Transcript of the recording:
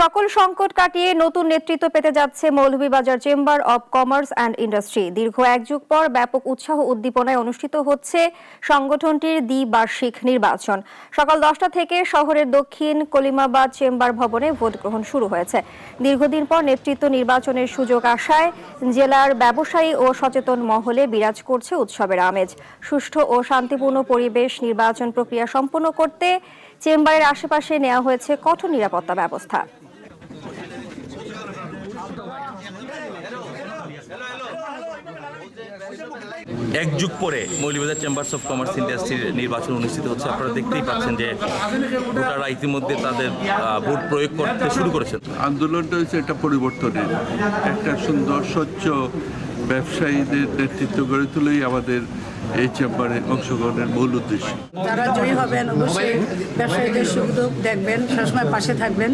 সকল সংকট কাটিয়ে নতুন নেতৃত্ব পেতে যাচ্ছে Moulvibazar chamber of commerce and industry. দীর্ঘ এক যুগ পর ব্যাপক উৎসাহ উদ্দীপনায় অনুষ্ঠিত হচ্ছে সংগঠনটির দ্বিবার্ষিক নির্বাচন। সকাল দশটা থেকে শহরের দক্ষিণ কলিমাবাদ চেম্বার ভবনে ভোট গ্রহণ শুরু হয়েছে। দীর্ঘদিন পর নেতৃত্ব নির্বাচনের সুযোগ আসায় জেলার ব্যবসায়ী ও সচেতন মহলে বিরাজ করছে উৎসবের আমেজ। সুষ্ঠু ও শান্তিপূর্ণ পরিবেশ নির্বাচন প্রক্রিয়া সম্পন্ন করতে চেম্বারের আশেপাশে নেওয়া হয়েছে কঠোর নিরাপত্তা ব্যবস্থা। এক যুগ পরে মৌলভীবাজার চেম্বার্স অফ কমার্স ইন্ডাস্ট্রির নির্বাচন অনুষ্ঠিত হচ্ছে। আপনারা দেখতেই পাচ্ছেন যে ভোটাররা ইতিমধ্যে তাদের ভোট প্রয়োগ করতে শুরু করেছেন। আন্দোলনটা হচ্ছে একটা পরিবর্তনের একটা সুন্দর স্বচ্ছ ব্যবসায়ীদের নেতৃত্ব গড়ে তুলেই আমাদের এই চেম্বারে অংশগ্রহণের মূল উদ্দেশ্য। যারা জয়ী হবেন অবশ্যই ব্যবসায়ীদের সুখ দুঃখ দেখবেন সবসময় পাশে থাকবেন।